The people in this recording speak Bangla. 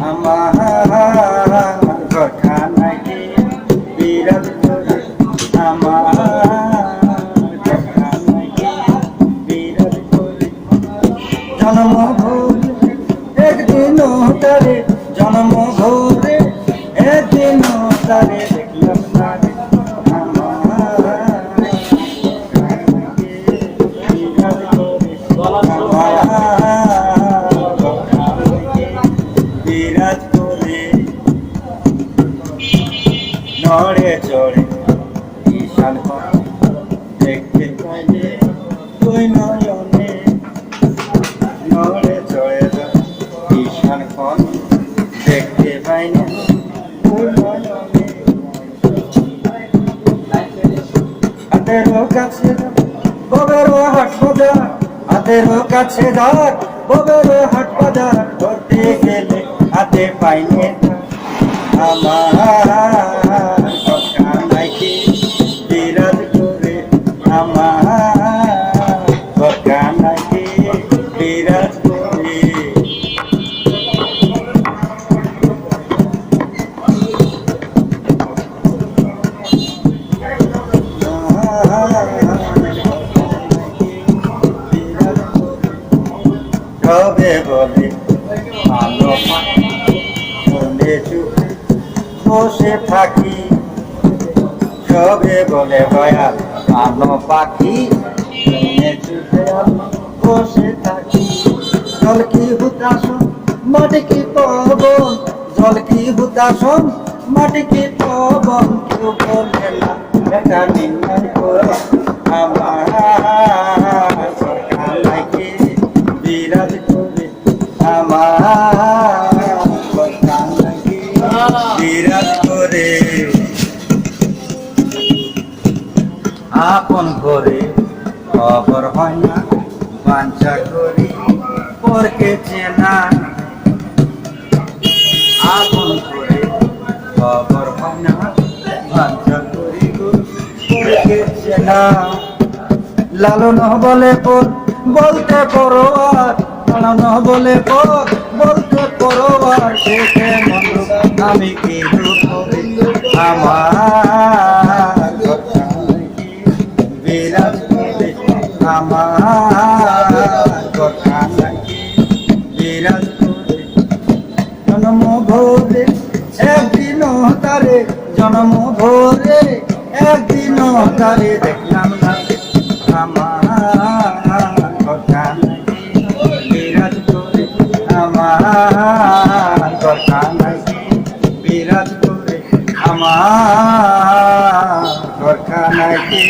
আমার কথা নাকি করে আমার কথা নাকি করে জন্ম ভোরে একদিন তারে জন্ম ভোরে একদিন তারে বিরাজ করে নড়ে চড়ে ঈশান দেখতে পাইলে তুই নয়নে। নড়ে চড়ে ঈশান কোন দেখতে পাইলে তুই নয়নে। হাতেরও কাছে ববেরও হাট বাজার হাতেরও কাছে যাক ববেরও হাট বাজার পাইনে আমার কথা নাকি বিরাজ করে আমার কথা নাকি বিরাজ করে। কবে বলে ভালো বসে থাকি। কবে বলে ভয়া ভালো পাখি বসে থাকি। জল কি হুতাসন মাটি কি পবন? জল কি হুতাসন মাটি কি পবন? কেউ বলে না আমার। সকালাকে বিরাজ করে আমার? করে আপন করে খবর হয় না, বাঞ্ছা করি পরকে চেনা আপন করে খবর হয় না, বাঞ্ছা করি পরকে চেনা লালন বলে পর, বলতে করো আর লালন বলে পর, বলতে করো আর, দেখে মন্দ আমি কি? আমার বিরাজ আমার কথা বিরাজ জন্ম ভোরে একদিন তারে জন্ম ভোরে একদিন তারে দেখলাম না আমার কথা বিরাজ করে আমার কথা নাকি বিরাজ আমার কথা নাকি